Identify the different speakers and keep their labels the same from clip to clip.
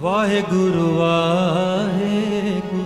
Speaker 1: ਵਾਹਿਗੁਰੂ ਵਾਹਿਗੁਰੂ।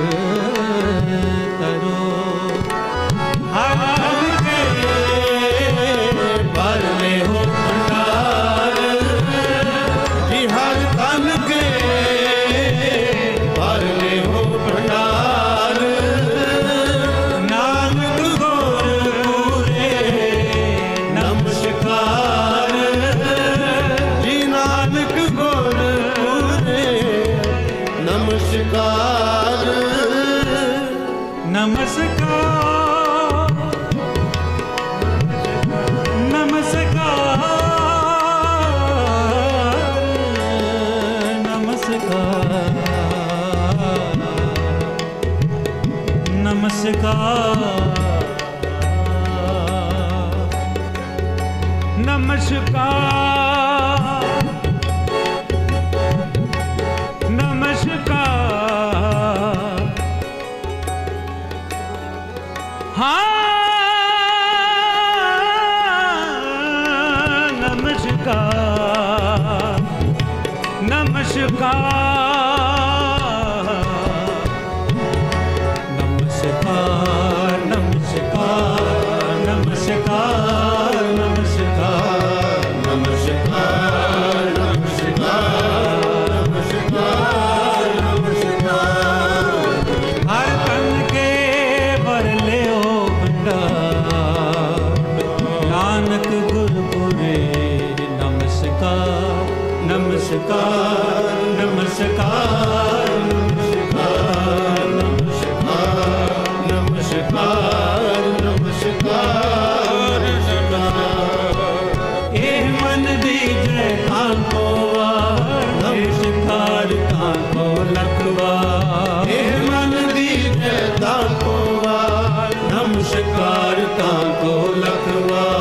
Speaker 2: ਨਮਸਕਾਰ ਨਮਸਕਾਰ
Speaker 1: ਨਮਸਕਾਰ ਨਮਸਕਾਰ
Speaker 2: ਤਾਂ ਕੋ
Speaker 1: ਲਖਵਾ